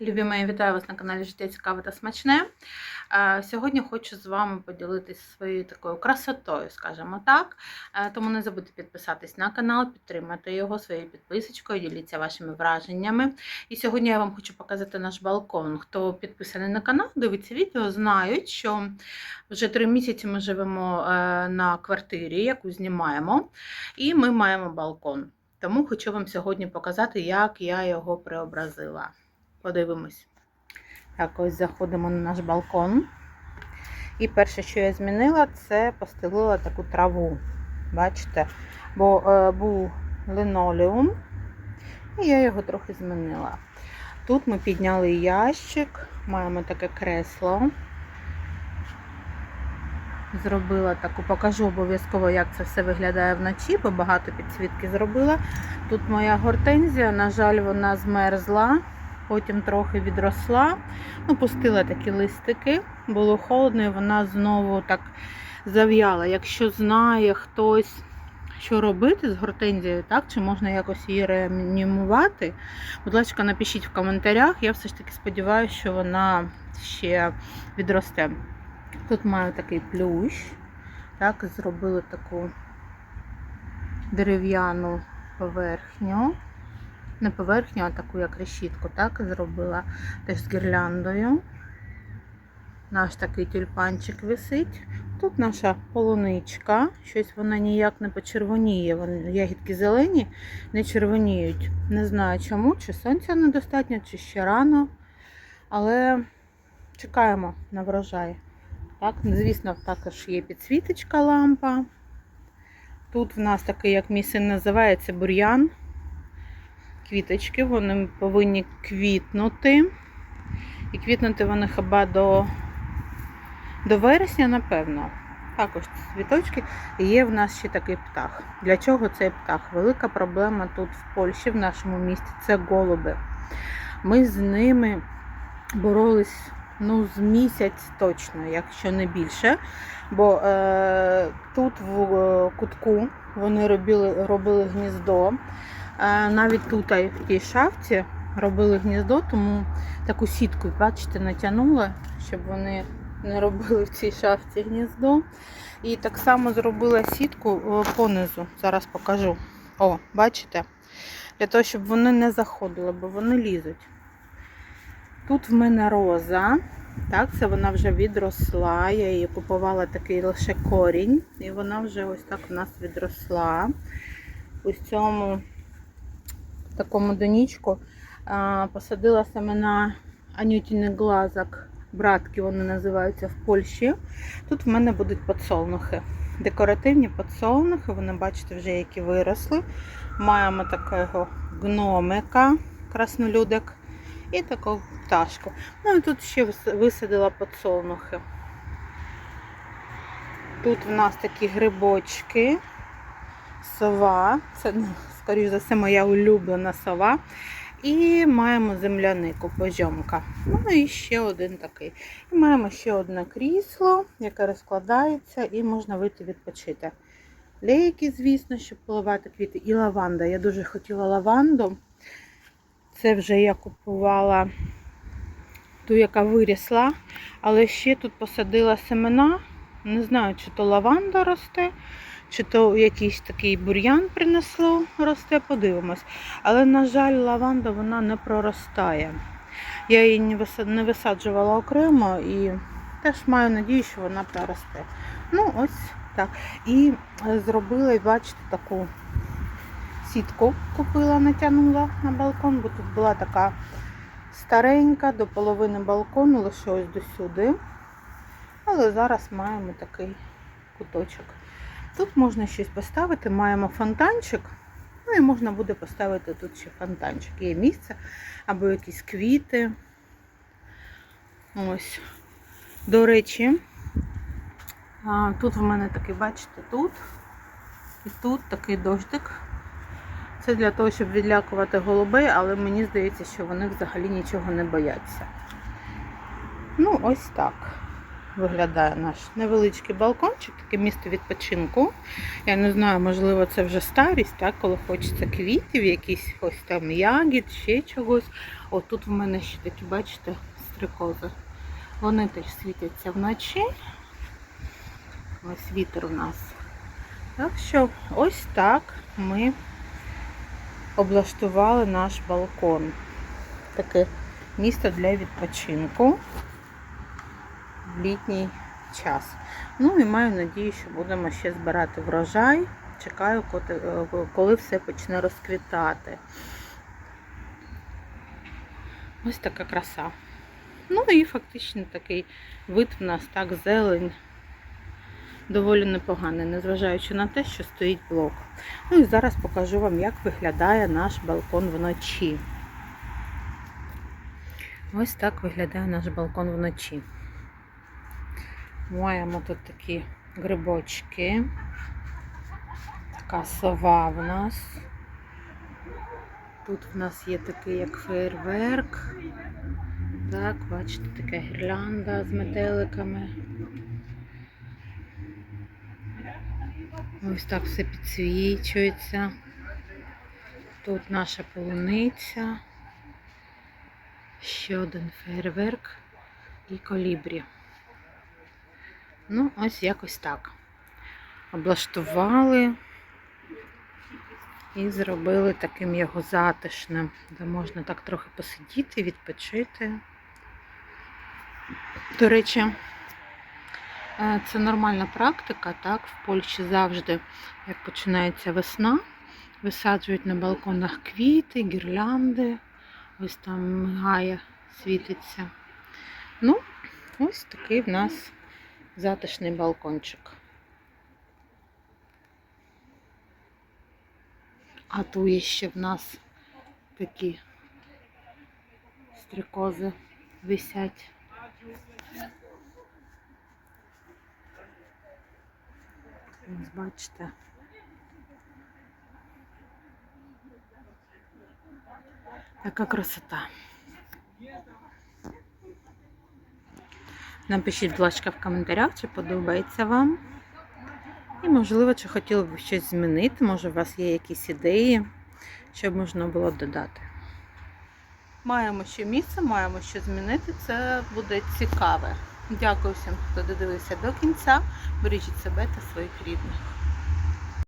Любі мої, вітаю вас на каналі Життя Цікаве та Смачне. Е, Сьогодні хочу з вами поділитися своєю такою красотою, скажімо так. Е, Тому не забудьте підписатись на канал, підтримати його своєю підписочкою, діліться вашими враженнями. І сьогодні я вам хочу показати наш балкон. Хто підписаний на канал, дивиться відео, знають, що вже три місяці ми живемо е, на квартирі, яку знімаємо, і ми маємо балкон. Тому хочу вам сьогодні показати, як я його преобразила. Подивимось. Так, ось заходимо на наш балкон. І перше, що я змінила, це постелила таку траву. Бачите? Бо е, був линолеум, і я його трохи змінила. Тут ми підняли ящик, маємо таке кресло. Зробила таку, покажу обов'язково, як це все виглядає вночі, бо багато підсвітки зробила. Тут моя гортензія, на жаль, вона змерзла потім трохи відросла. Ну, пустила такі листики, було холодно, і вона знову так зав'яла. Якщо знає хтось, що робити з гортензією, так, чи можна якось її реанімувати, будь ласка, напишіть в коментарях. Я все ж таки сподіваюся, що вона ще відросте. Тут маю такий плющ. Так, зробили таку дерев'яну поверхню не поверхню, а таку як решітку, так зробила теж з гірляндою. Наш такий тюльпанчик висить. Тут наша полуничка, щось вона ніяк не почервоніє. Вони ягідки зелені, не червоніють. Не знаю чому, чи сонця недостатньо, чи ще рано. Але чекаємо на врожай. Так, Звісно, також є підсвіточка лампа. Тут в нас такий, як мій син називається, бур'ян квіточки, вони повинні квітнути. І квітнути вони хіба до до вересня, напевно. Також цвіточки. І є в нас ще такий птах. Для чого цей птах? Велика проблема тут в Польщі, в нашому місті це голуби. Ми з ними боролись ну, з місяць точно, якщо не більше. Бо е, тут в е, кутку вони робили, робили гніздо. Е, навіть тут, в тій шафті, робили гніздо, тому таку сітку, бачите, натягнула, щоб вони не робили в цій шафті гніздо. І так само зробила сітку понизу. Зараз покажу. О, бачите? Для того, щоб вони не заходили, бо вони лізуть. Тут в мене роза. Так, це вона вже відросла. Я її купувала такий лише корінь. І вона вже ось так у нас відросла. Ось цьому такому донічку. Посадила семена анютіних глазок. Братки вони називаються в Польщі. Тут в мене будуть подсолнухи. Декоративні подсолнухи, вони, бачите, вже які виросли. Маємо такого гномика, краснолюдик, і таку пташку. Ну і тут ще висадила подсолнухи. Тут в нас такі грибочки, сова. Це скоріш за все, моя улюблена сова. І маємо землянику, позьомка. Ну і ще один такий. І маємо ще одне крісло, яке розкладається, і можна вийти відпочити. Лейки, звісно, щоб поливати квіти. І лаванда. Я дуже хотіла лаванду. Це вже я купувала ту, яка вирісла. Але ще тут посадила семена. Не знаю, чи то лаванда росте, чи то якийсь такий бур'ян принесло, росте, подивимось. Але, на жаль, лаванда вона не проростає. Я її не висаджувала окремо і теж маю надію, що вона проросте. Ну, ось так. І зробила, бачите, таку сітку купила, натягнула на балкон, бо тут була така старенька, до половини балкону, лише ось до сюди. Але зараз маємо такий куточок. Тут можна щось поставити, маємо фонтанчик. Ну і можна буде поставити тут ще фонтанчик. Є місце або якісь квіти. Ось. До речі, тут в мене такий, бачите, тут і тут такий дождик. Це для того, щоб відлякувати голубей, але мені здається, що вони взагалі нічого не бояться. Ну, ось так. Виглядає наш невеличкий балкончик, таке місце відпочинку. Я не знаю, можливо, це вже старість, так, коли хочеться квітів, якісь ось там ягід, ще чогось. От тут в мене ще такі, бачите, стрикози. Вони теж світяться вночі. Ось вітер у нас. Так що ось так ми облаштували наш балкон. Таке місто для відпочинку літній час. Ну і маю надію, що будемо ще збирати врожай. Чекаю, е, коли все почне розквітати. Ось така краса. Ну і фактично такий вид в нас так зелень. Доволі непоганий, незважаючи на те, що стоїть блок. Ну і зараз покажу вам, як виглядає наш балкон вночі. Ось так виглядає наш балкон вночі. Маємо тут такі грибочки. Така сова в нас. Тут в нас є такий як фейерверк. Так, бачите, така гірлянда з метеликами. Ось так все підсвічується. Тут наша полуниця. Ще один фейерверк і колібрі. Ну, ось якось так. Облаштували і зробили таким його затишним, де можна так трохи посидіти, відпочити. До речі, е, це нормальна практика, так? В Польщі завжди, як починається весна, висаджують на балконах квіти, гірлянди, ось там мигає, світиться. Ну, ось такий в нас затишний балкончик. А тут є ще в нас такі стрикози висять. Ось бачите. Така красота. Напишіть, будь ласка, в коментарях, чи подобається вам. І, можливо, чи хотіли б щось змінити, може, у вас є якісь ідеї, щоб можна було додати. Маємо ще місце, маємо що змінити, це буде цікаве. Дякую всім, хто додивився до кінця. Бережіть себе та своїх рідних.